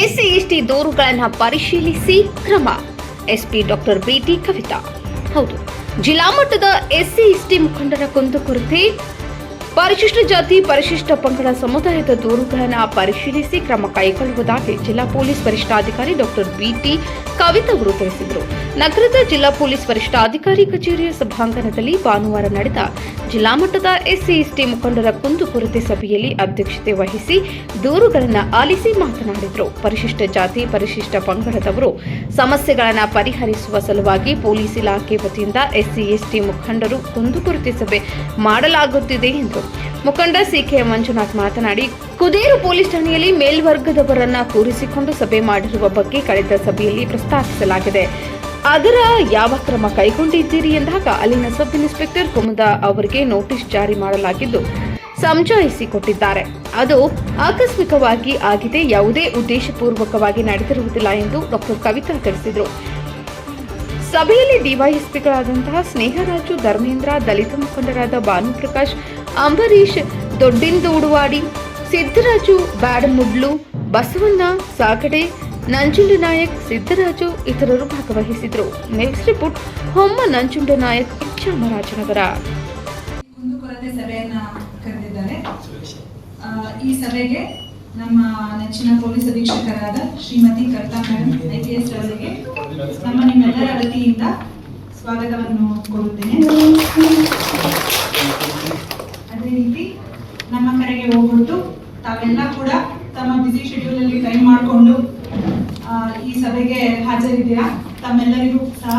SC ST ದೂರುಗಳನ್ನು ಪರಿಶೀಲಿಸಿ ಕ್ರಮ. SP doctor BT Kavitha. ಹೌದು, ಜಿಲ್ಲಾ ಮಟ್ಟದ ಎಸ್ಸಿ ಎಸ್ಟಿ ಮುಖಂಡರ ಕುಂದುಕೊರತೆ ಪರಿಶಿಷ್ಟ ಜಾತಿ, ಪರಿಶಿಷ್ಟ ಪಂಗಡ ಸಮುದಾಯದ ದೂರುಗಳನ್ನು ಪರಿಶೀಲಿಸಿ ಕ್ರಮ ಕೈಗೊಳ್ಳುವುದಾಗಿ ಜಿಲ್ಲಾ ಪೊಲೀಸ್ ವರಿಷ್ಠಾಧಿಕಾರಿ ಡಾಕ್ಟರ್ ಬಿಟಿ ಕವಿತಾ ಅವರು ತಿಳಿಸಿದರು. ನಗರದ ಜಿಲ್ಲಾ ಪೊಲೀಸ್ ವರಿಷ್ಠಾಧಿಕಾರಿ ಕಚೇರಿಯ ಸಭಾಂಗಣದಲ್ಲಿ ಭಾನುವಾರ ನಡೆದ ಜಿಲ್ಲಾ ಮಟ್ಟದ ಎಸ್ಸಿ ಎಸ್ಟಿ ಮುಖಂಡರ ಕುಂದುಕೊರತೆ ಸಭೆಯಲ್ಲಿ ಅಧ್ಯಕ್ಷತೆ ವಹಿಸಿ ದೂರುಗಳನ್ನು ಆಲಿಸಿ ಮಾತನಾಡಿದರು. ಪರಿಶಿಷ್ಟ ಜಾತಿ, ಪರಿಶಿಷ್ಟ ಪಂಗಡದವರು ಸಮಸ್ಯೆಗಳನ್ನು ಪರಿಹರಿಸುವ ಸಲುವಾಗಿ ಪೊಲೀಸ್ ಇಲಾಖೆ ವತಿಯಿಂದ ಎಸ್ಸಿ ಎಸ್ಟಿ ಮುಖಂಡರು ಕುಂದುಕೊರತೆ ಸಭೆ ಮಾಡಲಾಗುತ್ತಿದೆ ಎಂದರು. ಮುಖಂಡ ಸಿಕೆ ಮಂಜುನಾಥ್ ಮಾತನಾಡಿ, ಕುದೇರು ಪೊಲೀಸ್ ಠಾಣೆಯಲ್ಲಿ ಮೇಲ್ವರ್ಗದವರನ್ನ ಕೂರಿಸಿಕೊಂಡು ಸಭೆ ಮಾಡಿರುವ ಬಗ್ಗೆ ಕಳೆದ ಸಭೆಯಲ್ಲಿ ಪ್ರಸ್ತಾಪಿಸಲಾಗಿದೆ. ಅದರ ಯಾವ ಕ್ರಮ ಕೈಗೊಂಡಿದ್ದೀರಿ ಎಂದಾಗ ಅಲ್ಲಿನ ಸಬ್ ಇನ್ಸ್ಪೆಕ್ಟರ್ ಕುಮುದ ಅವರಿಗೆ ನೋಟಿಸ್ ಜಾರಿ ಮಾಡಲಾಗಿದ್ದು ಸಮಜಾಯಿಸಿ ಕೊಟ್ಟಿದ್ದಾರೆ ಅದು ಆಕಸ್ಮಿಕವಾಗಿ ಆಗಿದೆ, ಯಾವುದೇ ಉದ್ದೇಶಪೂರ್ವಕವಾಗಿ ನಡೆದಿರುವುದಿಲ್ಲ ಎಂದು ಡಾಕ್ಟರ್ ಕವಿತಾ ತಿಳಿಸಿದರು. ಸಭೆಯಲ್ಲಿ ಡಿವೈಎಸ್ಪಿಗಳಾದಂತಹ ಸ್ನೇಹರಾಜು, ಧರ್ಮೇಂದ್ರ, ದಲಿತ ಮುಖಂಡರಾದ ಭಾನುಪ್ರಕಾಶ್ ಅಂಬರೀಶ್ ದೊಡ್ಡಿಂದೋಡುವಾಡಿ ಸಿದ್ದರಾಜು ಬ್ಯಾಡಮುಡ್ಲು, ಬಸವಣ್ಣ, ಸಾಗಡೆ ನಂಜುಂಡನಾಯಕ್ ಸಿದ್ದರಾಜು ಇತರರು ಭಾಗವಹಿಸಿದರು. ನ್ಯೂಸ್ ರಿಪೋರ್ಟ್ ಹೊಮ್ಮ ಚಾಮರಾಜನಗರ. ಕುಂದುಕೊರತೆ ಸಭೆಯನ್ನ ಕರೆದಿದ್ದಾರೆ. ಈ ಸಭೆಗೆ ನಮ್ಮ ನೆಚ್ಚಿನ ಪೊಲೀಸ್ ಅಧೀಕ್ಷಕರಾದ ಶ್ರೀಮತಿ ಕರ್ತಾ ಮೇಡಮ್ ಐ ಅವರಿಗೆ ನಮ್ಮ ನಿಮ್ಮೆಲ್ಲರ ವತಿಯಿಂದ ಸ್ವಾಗತವನ್ನು ಕೋರುತ್ತೇನೆ. ಅದೇ ರೀತಿ ನಮ್ಮ ಕರೆಗೆ ಹೋಗ್ಬಿಟ್ಟು ತಾವೆಲ್ಲ ಕೂಡ ತಮ್ಮ ಬ್ಯುಸಿ ಶೆಡ್ಯೂಲ್ ಅಲ್ಲಿ ಟೈಮ್ ಮಾಡಿಕೊಂಡು ಈ ಸಭೆಗೆ ಹಾಜರಿದ್ದೀರಾ? ತಮ್ಮೆಲ್ಲರಿಗೂ ಸಹ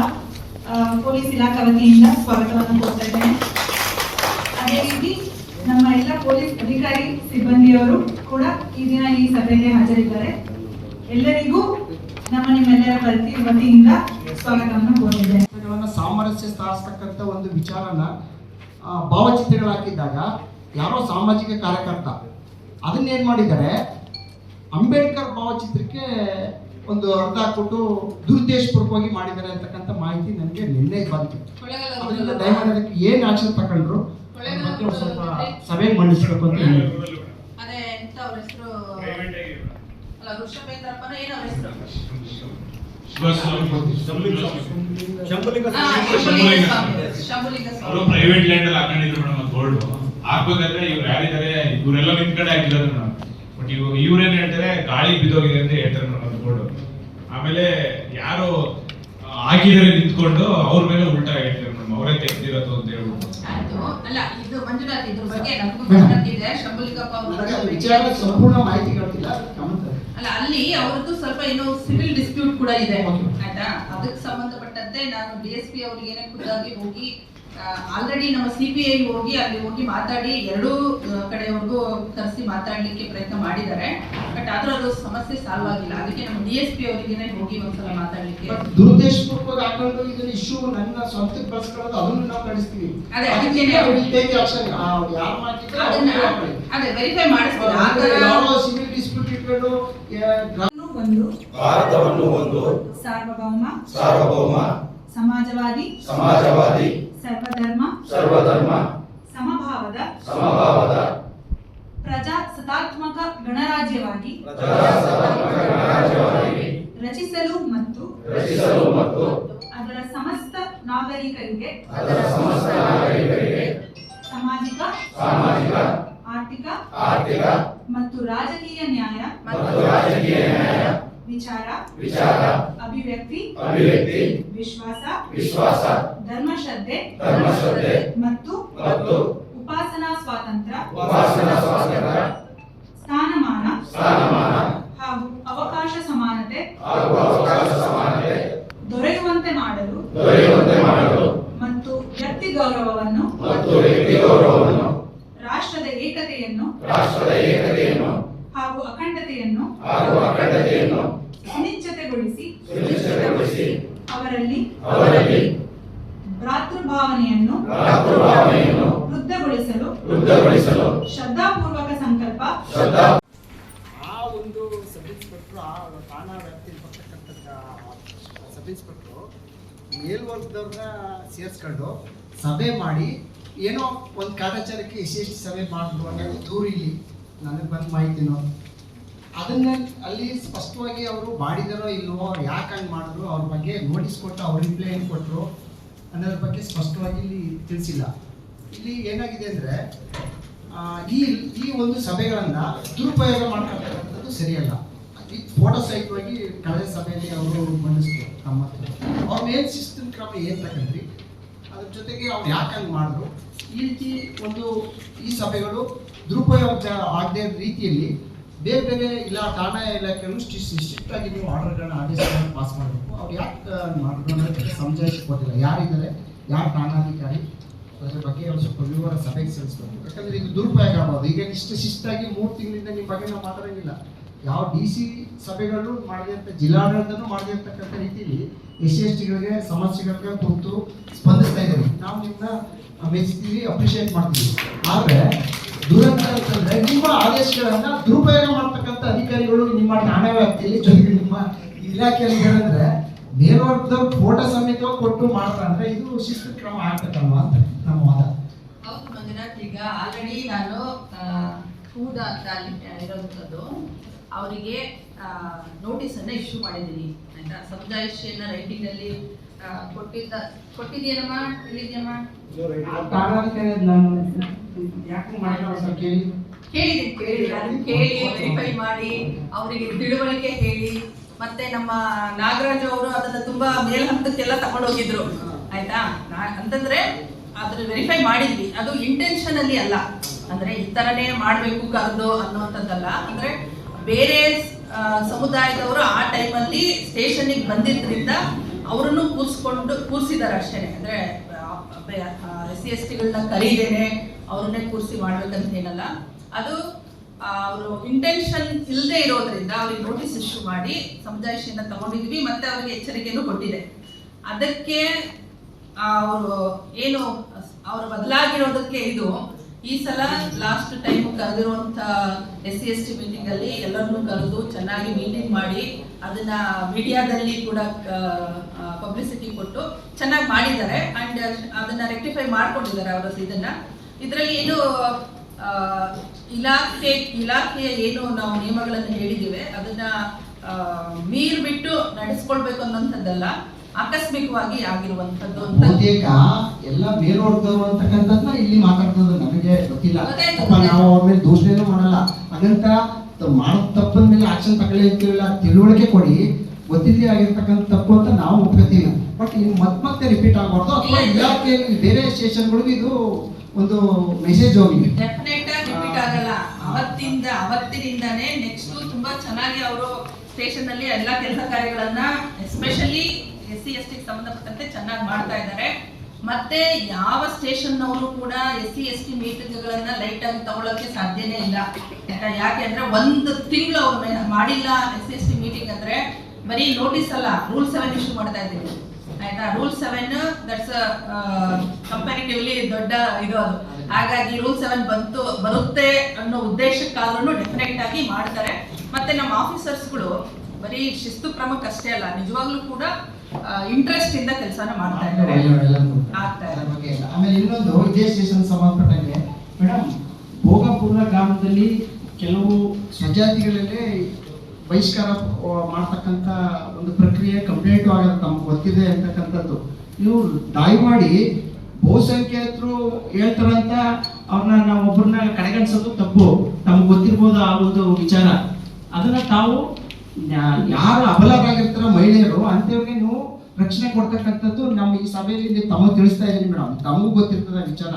ಪೊಲೀಸ್ ಇಲಾಖಾ ವತಿಯಿಂದ ಸ್ವಾಗತವನ್ನು ಕೊಡ್ತಾ ಇದ್ದೇನೆ. ಅದೇ ರೀತಿ ನಮ್ಮ ಎಲ್ಲ ಪೊಲೀಸ್ ಅಧಿಕಾರಿ ಸಿಬ್ಬಂದಿಯವರು ಕೂಡ ಈ ದಿನ ಈ ಸಭೆಗೆ ಹಾಜರಿದ್ದಾರೆ. ಎಲ್ಲರಿಗೂ ನಮ್ಮ ನಿಮ್ಮೆಲ್ಲರ ಪ್ರತಿ ವತಿಯಿಂದ ಸ್ವಾಗತವನ್ನು ಕೋರಿದ್ದೇನೆ ಸಾಮರಸ್ಯ ಸ್ಥಾಪಿಸ್ತಕ್ಕಂಥ ಒಂದು ವಿಚಾರನ ಭಾವಚಿತ್ರಗಳಾಕಿದ್ದಾಗ ಯಾರೋ ಸಾಮಾಜಿಕ ಕಾರ್ಯಕರ್ತ ಅದನ್ನೇನ್ ಮಾಡಿದ್ದಾರೆ? ಅಂಬೇಡ್ಕರ್ ಭಾವಚಿತ್ರಕ್ಕೆ ಒಂದು ಅರ್ಥ ಹಾಕ್ಬಿಟ್ಟು ದುರುದ್ದೇಶಪೂರ್ವಕವಾಗಿ ಮಾಡಿದ್ದಾರೆ ಅಂತಕ್ಕಂಥ ಮಾಹಿತಿ ನನಗೆ ನಿನ್ನೆ ಬಂತು. ಅದರಿಂದ ದಯಮಾಡಿ ಅದಕ್ಕೆ ಏನ್ ಆಕ್ಷನ್ ತಗೊಂಡ್ರು? ಸ್ವಲ್ಪ ಸಭೆ ಮಂಡಿಸ್ಬೇಕು ಅಂತ ಅವರು ಪ್ರೈವೇಟ್ ಲ್ಯಾಂಡ್ ಅಲ್ಲಿ ಹಾಕೊಂಡಿದ್ರು ಮೇಡಮ್ ಗೋಲ್ಡ್ ಹಾಕ್ಬೇಕಾದ್ರೆ ಇವ್ರು ಯಾರಿದ್ದಾರೆ ಇವರೆಲ್ಲ ನಿಂತ್ಕಡೆ ಹಾಕಿದ್ದಾರೆ ಮೇಡಮ್. ಬಟ್ ಇವಾಗ ಇವ್ರೇನ್ ಹೇಳ್ತಾರೆ ಗಾಳಿ ಬಿದ್ದೋಗಿದೆ ಅಂತ ಹೇಳ್ತಾರೆ ಮೇಡಮ್. ಬೋರ್ಡ್ ಆಮೇಲೆ ಯಾರು ಆಗಿದ್ರೆ ನಿಂತ್ಕೊಂಡು ಅವ್ರ ಮೇಲೆ ಉಲ್ಟಾ ಹೇಳ್ತಾರೆ ಮೇಡಮ್. ಅವರೇ ತೆಗ್ದಿರೋದು ಅಂತ ಹೇಳ್ಬಿಟ್ಟು. ಅಲ್ಲ ಇದು ಮಂಜುನಾಥ್ ಇದ್ರ ಬಗ್ಗೆ ನಮಗೂ ಗೊತ್ತಿದೆ ಶಂಭುಲಿಂಗಪ್ಪ ನನಗೆ ಅದು ಸಂಪೂರ್ಣ ಮಾಹಿತಿ ಗಮನ ಅಲ್ಲ ಅಲ್ಲಿ ಅವ್ರದ್ದು ಸ್ವಲ್ಪ ಏನೋ ಸಿವಿಲ್ ಡಿಸ್ಪ್ಯೂಟ್ ಕೂಡ ಇದೆ. ಆಯ್ತಾ? ಅದಕ್ಕೆ ಸಂಬಂಧಪಟ್ಟಂತೆ ನಾನು ಡಿ ಎಸ್ ಪಿ ಏನೇ ಖುದ್ದಾಗಿ ಹೋಗಿ ಆಲ್ರೆಡಿ ನಮ್ಮ ಸಿ ಪಿ ಐ ಹೋಗಿ ಅಲ್ಲಿ ಹೋಗಿ ಮಾತಾಡಿ ಎರಡೂ ಕಡೆಯವ್ರಿಗೂ ಕರೆಸಿ ಮಾತಾಡ್ಲಿಕ್ಕೆ ಪ್ರಯತ್ನ ಮಾಡಿದ್ದಾರೆ. ಬಟ್ ಆದ್ರೂ ಅದು ಸಮಸ್ಯೆ ಸಾಲ್ವ್ ಆಗಿಲ್ಲ. ಅದಕ್ಕೆ ನಮ್ಮ ಡಿ ಎಸ್ ಪಿ ಅವರಿಗೇನೆ ಹೋಗಿ ಒಂದ್ಸಲ ಮಾತಾಡ್ಲಿಕ್ಕೆ. ದುರುದ್ದೇಶಪೂರ್ವಕವಾಗಿ ದುರುದ್ದೇಶಪೂರ್ವಕ ಹಾಕೊಂಡು ಇದನ್ನ ಇಶ್ಯೂ ನನ್ನ ಸ್ವಂತಕ್ಕೆ ಬಳಸ್ಕೊಳ್ಳೋದು ಅದನ್ನು ನಾವು ನಡೆಸ್ತೀವಿ. ಅದೇ, ಅದಕ್ಕೇನೆ ಯಾರು. ಅದೇ ವೆರಿಫೈ ಮಾಡಿಸ್ತೀವಿ ಆ ಸಿವಿಲ್ ಡಿಸ್ಪ್ಯೂಟ್ ಇಟ್ಕೊಂಡು ಒಂದು ಭಾರತವನ್ನು ಒಂದು ಸಾರ್ವಭೌಮ ಸಾರ್ವಭೌಮ ಸಮಾಜವಾದಿ ಸಮಾಜವಾದಿ ಸರ್ವಧರ್ಮ ಸರ್ವಧರ್ಮ ಸಮಭಾವದ ಸಮಭಾವದ ಪ್ರಜಾಸತ್ತಾತ್ಮಕ ಗಣರಾಜ್ಯವಾಗಿ ರಚಿಸಲು ಮತ್ತು ಅದರ ಸಮಸ್ತ ನಾಗರಿಕರಿಗೆ ಸಾಮಾಜಿಕ ಆರ್ಥಿಕ ಮತ್ತು ರಾಜಕೀಯ ನ್ಯಾಯ ವಿಚಾರ ವಿಚಾರ ಅಭಿವ್ಯಕ್ತಿ ಅಭಿವ್ಯಕ್ತಿ ವಿಶ್ವಾಸ ವಿಶ್ವಾಸ ಧರ್ಮಶ್ರದ್ಧೆ ಮತ್ತು ಮತ್ತು ಉಪಾಸನಾ ಸ್ವಾತಂತ್ರ್ಯ ಉಪಾಸನಾ ಸ್ವಾತಂತ್ರ್ಯ ಸ್ಥಾನಮಾನ ಹಾಗೂ ಅವಕಾಶ ಸಮಾನತೆ. ಹಾಗೂ ಅವಕಾಶ ಸಮಾನತೆ. ದೊರೆಯುವಂತೆ ಮಾಡಲು. ದೊರೆಯುವಂತೆ ಮಾಡಲು. ಮತ್ತು ವ್ಯಕ್ತಿ ಗೌರವವನ್ನು. ಮತ್ತು ವ್ಯಕ್ತಿ ಗೌರವವನ್ನು. ರಾಷ್ಟ್ರದ ಏಕತೆಯನ್ನು. ರಾಷ್ಟ್ರದ ಏಕತೆಯನ್ನು. ಹಾಗೂ ಅಖಂಡತೆಯನ್ನು. ಹಾಗೂ ಅಖಂಡತೆಯನ್ನು. ಸುನಿಶ್ಚಿತಗೊಳಿಸಿ. ಸುನಿಶ್ಚಿತಗೊಳಿಸಿ. ಅವರಲ್ಲಿ. ಅವರಲ್ಲಿ. ಭ್ರಾತೃಭಾವನೆಯನ್ನು. ಭ್ರಾತೃಭಾವನೆಯನ್ನು. ವೃದ್ಧಗೊಳಿಸಲು. ವೃದ್ಧಗೊಳಿಸಲು. ಶ್ರದ್ಧಾಪೂರ್ವಕ ಸಂಕಲ್ಪ. ಶ್ರದ್ಧಾ ಆ ಒಂದು ಸಬ್ ಇನ್ಸ್ಪೆಕ್ಟ್ರು ಆ ಠಾಣಾ ವ್ಯಾಪ್ತಿಯಲ್ಲಿ ಬರ್ತಕ್ಕಂಥ ಸಬ್ ಇನ್ಸ್ಪೆಕ್ಟ್ರು ಮೇಲ್ವರ್ಗದವ್ರನ್ನ ಸೇರಿಸ್ಕೊಂಡು ಸಭೆ ಮಾಡಿ ಏನೋ ಒಂದು ಕಾಟಾಚಾರಕ್ಕೆ ಎಸ್ ಸಭೆ ಮಾಡಿದ್ರು ಅನ್ನೋದು ದೂರು ಇಲ್ಲಿ ನನಗೆ ಬಂದ ಮಾಹಿತಿನೋ ಅದನ್ನ ಅಲ್ಲಿ ಸ್ಪಷ್ಟವಾಗಿ ಅವರು ಮಾಡಿದಾರೋ ಇಲ್ವೋ ಯಾಕೆ ಹಂಗೆ ಮಾಡಿದ್ರು, ಅವ್ರ ಬಗ್ಗೆ ನೋಟಿಸ್ ಕೊಟ್ಟು ಅವ್ರ ರಿಪ್ಲೈ ಏನು ಕೊಟ್ಟರು ಅನ್ನೋದ್ರ ಬಗ್ಗೆ ಸ್ಪಷ್ಟವಾಗಿ ಇಲ್ಲಿ ತಿಳಿಸಿಲ್ಲ. ಇಲ್ಲಿ ಏನಾಗಿದೆ ಅಂದರೆ ಈ ಈ ಒಂದು ಸಭೆಗಳನ್ನು ದುರುಪಯೋಗ ಮಾಡ್ಕೊಳ್ತಕ್ಕಂಥದ್ದು ಸರಿಯಲ್ಲ. ಈ ಆಗಿ ಸಹಿತವಾಗಿ ಕಳೆದ ಸಭೆಯಲ್ಲಿ ಅವರು ಮಂಡಿಸಿದ್ರು ಹತ್ರ. ಅವ್ರು ಏನು ಶಿಸ್ತಿನ ಕ್ರಮ ಏನು ತಗೊಂಡ್ರಿ? ಅದ್ರ ಜೊತೆಗೆ ಅವ್ರು ಯಾಕೆ ಹಂಗೆ ಮಾಡಿದ್ರು? ಈ ರೀತಿ ಒಂದು ಈ ಸಭೆಗಳು ದುರುಪಯೋಗ ಆಗದೆ ರೀತಿಯಲ್ಲಿ ಬೇರೆ ಬೇರೆ ಇಲ್ಲ ಠಾಣಾ ಇಲಾಖೆಗಳು ಸ್ಟ್ರಿಕ್ಟ್ ಆಗಿ ನೀವು ಆರ್ಡರ್ಗಳನ್ನ ಆದೇಶಗಳನ್ನ ಪಾಸ್ ಮಾಡಬೇಕು. ಅವ್ರು ಯಾಕೆ ಮಾಡಿದ್ರು ಅನ್ನೋದಕ್ಕೆ ಕೊಟ್ಟಿಲ್ಲ. ಯಾರಿದ್ದಾರೆ? ಯಾರು ಠಾಣಾಧಿಕಾರಿ? ಅದ್ರ ಬಗ್ಗೆ ಅವ್ರು ಸ್ವಲ್ಪ ವಿವರ ಸಭೆಗೆ ಸೇರಿಸ್ಬೇಕು ಯಾಕಂದ್ರೆ ಇದು ದುರುಪಯೋಗ ಆಗ್ಬೋದು ಈಗ ಇಷ್ಟು ಶಿಸ್ತಾಗಿ ಮೂರು ತಿಂಗಳಿಂದ ನಿಮ್ಮ ಬಗ್ಗೆ ನಾವು ಮಾತಾಡಂಗಿಲ್ಲ. ಯಾವ ಡಿ ಸಿ ಸಭೆಗಳು ಮಾಡಿದಂಥ ಜಿಲ್ಲಾಡಳಿತನೂ ಮಾಡಿರ್ತಕ್ಕಂಥ ರೀತಿಯಲ್ಲಿ ಎಸ್ ಸಿ ಎಸ್ ಟಿಗಳಿಗೆ ಸಮಸ್ಯೆಗಳಿಗೆ ಕುರಿತು ಸ್ಪಂದಿಸ್ತಾ ಇದ್ದೀವಿ ನಾವು ನಿಮ್ಮನ್ನ ಮೆಚ್ತೀವಿ ಅಪ್ರಿಷಿಯೇಟ್ ಮಾಡ್ತೀವಿ. ಆದರೆ ದುರಂತ ಅಂತಂದ್ರೆ ನಿಮ್ಮ ಆದೇಶಗಳನ್ನ ದುರುಪಯೋಗ ಮಾಡ್ತಕ್ಕಂಥ ಅಧಿಕಾರಿಗಳು ನಿಮ್ಮ ಠಾಣೆ ವ್ಯಾಪ್ತಿಯಲ್ಲಿ ಜೊತೆಗೆ ನಿಮ್ಮ ಇಲಾಖೆಯಲ್ಲಿ ಹೇಳಿದ್ರೆ ಮೇಲ್ವರ್ಗದವ್ರು ಫೋಟೋ ಸಮೇತ ಕೊಟ್ಟು ಮಾಡ್ತಾರೆ ಅಂದ್ರೆ ಇದು ಶಿಸ್ತು ಕ್ರಮ ಆಗ್ತಕ್ಕಲ್ವಾ ಅಂತ ನಮ್ಮ ವಾದ. ಮಂಜುನಾಥ್, ಈಗ ಆಲ್ರೆಡಿ ನಾನು ಹೂದ ಅಂತ ಇರೋದು ಅವರಿಗೆ ನೋಟಿಸ್ ಅನ್ನ ಇಶ್ಯೂ ಮಾಡಿದ್ದೀನಿ ಆಯ್ತಾ? ಸಮುದಾಯಶಿಯನ್ನ ರೈಟಿಂಗ್ ಅಲ್ಲಿ ಕೇಳಿ ಕೇಳಿ ಅವರಿಗೆ ತಿಳುವಳಿಕೆ ಹೇಳಿ, ಮತ್ತೆ ನಮ್ಮ ನಾಗರಾಜ್ ಅವರು ಅದನ್ನ ತುಂಬಾ ಮೇಲ್ ಹಂತಕ್ಕೆಲ್ಲ ತಗೊಂಡೋಗಿದ್ರು. ಆಯ್ತಾ? ಅಂತಂದ್ರೆ ಅದ್ರ ವೆರಿಫೈ ಮಾಡಿದ್ವಿ. ಅದು ಇಂಟೆನ್ಷನ್ ಅಲ್ಲಿ ಅಲ್ಲ. ಅಂದ್ರೆ ಈ ತರನೇ ಮಾಡ್ಬೇಕು ಕರೆದು ಅನ್ನುವಂಥದ್ದಲ್ಲ ಅಂದ್ರೆ ಬೇರೆ ಸಮುದಾಯದವರು ಆ ಟೈಮಲ್ಲಿ ಸ್ಟೇಷನ್ಗೆ ಬಂದಿದ್ದರಿಂದ ಅವರನ್ನು ಕೂರಿಸ್ಕೊಂಡು ಕೂರಿಸಿದ್ದಾರೆ ಅಷ್ಟೇ. ಅಂದ್ರೆ ಎಸ್ ಸಿ ಎಸ್ ಟಿಗಳನ್ನ ಕರೀದೇನೆ ಅವ್ರನ್ನೇ ಕೂರಿಸಿ ಮಾಡ್ಬೇಕಂತ ಏನಲ್ಲ. ಅದು ಅವರು ಇಂಟೆನ್ಷನ್ ಇಲ್ಲದೆ ಇರೋದ್ರಿಂದ ಅವ್ರಿಗೆ ನೋಟಿಸ್ ಇಶ್ಯೂ ಮಾಡಿ ಸಮುದಾಯಶಿಯನ್ನ ತಗೊಂಡಿದ್ವಿ, ಮತ್ತೆ ಅವ್ರಿಗೆ ಎಚ್ಚರಿಕೆಯನ್ನು ಕೊಟ್ಟಿದೆ. ಅದಕ್ಕೆ ಅವರು ಏನು, ಅವರು ಬದಲಾಗಿರೋದಕ್ಕೆ ಇದು ಈ ಸಲ last time ಕರೆದಿರುವಂತ S C S T meeting ಅಲ್ಲಿ ಎಲ್ಲರನ್ನು ಕರೆದು ಚೆನ್ನಾಗಿ ಮೀಟಿಂಗ್ ಮಾಡಿ ಅದನ್ನ ಮೀಡಿಯಾದಲ್ಲಿ ಕೂಡ ಪಬ್ಲಿಸಿಟಿ ಕೊಟ್ಟು ಚೆನ್ನಾಗಿ ಮಾಡಿದ್ದಾರೆ. ಅಂಡ್ ಅದನ್ನ ರೆಕ್ಟಿಫೈ ಮಾಡ್ಕೊಂಡಿದ್ದಾರೆ ಅವರ ಇದನ್ನ. ಇದರಲ್ಲಿ ಏನು ಇಲಾಖೆ, ಇಲಾಖೆಯ ಏನು ನಾವು ನಿಯಮಗಳನ್ನು ಹೇಳಿದ್ದೀವಿ, ಅದನ್ನ ಮೀರ್ ಬಿಟ್ಟು ನಡೆಸ್ಕೊಳ್ಬೇಕು ಅನ್ನೋಂಥದ್ದಲ್ಲ. ಆಕಸ್ಮಿಕವಾಗಿ ಆಗಿರುವಂತದ್ದು ಅಂತ. ಬಹುತೇಕ ಎಲ್ಲ ಮೇಲ್ವರ್ಗದವರು ಅಂತಕ್ಕಂಥದ್ದನ್ನ ಇಲ್ಲಿ ಮಾತಾಡ್ತದ್ದು ನನಗೆ ಗೊತ್ತಿಲ್ಲ. ಅಪ್ಪ ಪಾಪ ನಾವು ಅವ್ರ ಮೇಲೆ ದೂಷಣೆನೂ ಮಾಡಲ್ಲ. ತ- ಮಾಡೋ ತಪ್ಪಿನ ಮೇಲೆ ಆಕ್ಷನ್ ತಗೊಳ್ಳಿ ಅಂತೀವಿಲ್ಲ ತಿಳುವಳಿಕೆ ಕೊಡಿ. ಗೊತ್ತಿದ್ದೇ ಆಗಿರ್ತಕ್ಕಂಥ ತಪ್ಪು ಅಂತ ನಾವು ಒಪ್ಕೋತೀವಿ ಬಟ್ ಇನ್ನು ಮತ್ತೆ ಮತ್ತೆ ರಿಪೀಟ್ ಆಗಬಾರ್ದು ಅಥವಾ ಇಲಾಖೆಯಲ್ಲಿ ಬೇರೆ ಸ್ಟೇಷನ್ಗಳಿಗೂ ಇದು ಒಂದು ಮೆಸೇಜ್ ಹೋಗಿದೆ. ಡೆಫಿನೆಟ್ ಆಗಿ ರಿಪೀಟ್ ಆಗಲ್ಲ. ಅವತ್ತಿಂದ ಅವತ್ತಿನಿಂದಾನೇ ನೆಕ್ಸ್ಟ್ ತುಂಬಾ ಚೆನ್ನಾಗಿ ಅವರು ಸ್ಟೇಷನ್ ಅಲ್ಲಿ ಎಲ್ಲಾ ಕೆಲಸ ಕಾರ್ಯಗಳನ್ನ especially S C S T ಸಂಬಂಧಪಟ್ಟಂತೆ ಚೆನ್ನಾಗಿ ಮಾಡ್ತಾ ಇದ್ದಾರೆ. ಮತ್ತೆ ಯಾವ ಸ್ಟೇಷನ್ ನವರು ಕೂಡ ಎಸ್ ಸಿ ಎಸ್ ಟಿ ಮೀಟಿಂಗ್ಗಳನ್ನ ಲೈಟ್ ಆಗಿ ತಗೊಳಕ್ಕೆ ಸಾಧ್ಯನೇ ಇಲ್ಲ? ಯಾಕೆ ಅಂದ್ರೆ ಒಂದು ತಿಂಗಳು ಅವ್ರು ಮಾಡಿಲ್ಲ S C S T meeting ಅಂದ್ರೆ ಬರೀ ನೋಟಿಸ್ ಅಲ್ಲ ರೂಲ್ ಸೆವೆನ್ ಇಶ್ಯೂ ಮಾಡ್ತಾ ಇದ್ದೀವಿ. ಆಯ್ತಾ? ರೂಲ್ ಸೆವೆನ್ ದಟ್ಸ್ ಕಂಪ್ಯಾರಿಟಿವ್ಲಿ ದೊಡ್ಡ ಇದು ಅದು. ಹಾಗಾಗಿ ರೂಲ್ ಸೆವೆನ್ ಬಂತು, ಬರುತ್ತೆ ಅನ್ನೋ ಉದ್ದೇಶಕ್ಕಾದ್ರೂ ಡೆಫಿನೆಟ್ ಆಗಿ ಮಾಡ್ತಾರೆ. ಮತ್ತೆ ನಮ್ಮ ಆಫೀಸರ್ಸ್ಗಳು ಬರೀ ಶಿಸ್ತು ಕ್ರಮಕ್ಕಷ್ಟೇ ಅಲ್ಲ, ನಿಜವಾಗ್ಲೂ ಕೂಡ ಇಂಟ್ರೆಸ್ಟ್ ಇಂದ ಕೆಲಸನ ಮಾಡ್ತಾ ಇದ್ದಾರೆ. ಆಗ್ತಾ ಇದೆ. ಬಗ್ಗೆ ಇಲ್ಲ. ಆಮೇಲೆ ಇನ್ನೊಂದು ಇದೇ ಸ್ಟೇಷನ್ ಸಂಬಂಧಪಟ್ಟಂಗೆ ಮೇಡಮ್ ಭೋಗಪುರ ಗ್ರಾಮದಲ್ಲಿ ಕೆಲವು ಸ್ವಜಾತಿಗಳಲ್ಲೇ ಬಹಿಷ್ಕಾರ ಮಾಡ್ತಕ್ಕಂತ ಮಾಡ್ತಕ್ಕಂಥ ಒಂದು ಪ್ರಕ್ರಿಯೆ ಕಂಪ್ಲೇಂಟ್ ಆಗೋದು ನಮ್ಗೆ ಗೊತ್ತಿದೆ ಅಂತಕ್ಕಂಥದ್ದು. ನೀವು ದಯಮಾಡಿ ಬಹುಸಂಖ್ಯಾತರು ಹೇಳ್ತಾರಂತ ಅವ್ರನ್ನ ನಾವು ಒಬ್ಬರನ್ನ ಕಡೆಗಣಿಸೋದು ತಪ್ಪು. ನಮ್ಗೆ ಗೊತ್ತಿರ್ಬೋದು ಆ ಒಂದು ವಿಚಾರ. ಅದನ್ನ ತಾವು ಯಾರು ಅಬಲರಾಗಿರ್ತಾರ ಮಹಿಳೆಯರು ಅಂತವ್ರಿಗೆ ನೀವು ರಕ್ಷಣೆ ಕೊಡ್ತಕ್ಕಂಥದ್ದು ನಮ್ಮ ಈ ಸಭೆಯಲ್ಲಿ ನೀವು ತಮಗೆ ತಿಳಿಸ್ತಾ ಇದ್ದೀನಿ ಮೇಡಮ್. ತಮಗೂ ಗೊತ್ತಿರ್ತದ ವಿಚಾರ.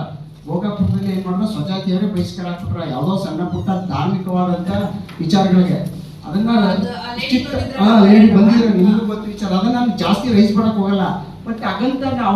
ಭೋಗಾಪುರದಲ್ಲಿ ಏನ್ ಮಾಡಿದ್ರು ಸ್ವಜಾತಿಯವರೇ ಬಹಿಷ್ಕಾರ ಹಾಕ್ಬಿಟ್ರ ಯಾವುದೋ ಸಣ್ಣ ಪುಟ್ಟ ಧಾರ್ಮಿಕವಾದಂತ ವಿಚಾರಗಳಿಗೆ. ಅದನ್ನ ಲೇಡಿ ಬಂದಿದ್ರೆ ನಿಮಗೂ ಗೊತ್ತ ವಿಚಾರ. ಅದನ್ನ ನಾನು ಜಾಸ್ತಿ ರೈಸ್ ಮಾಡಕ್ ಹೋಗಲ್ಲ. ಬಟ್ ಹಾಗಂತ ನಾವು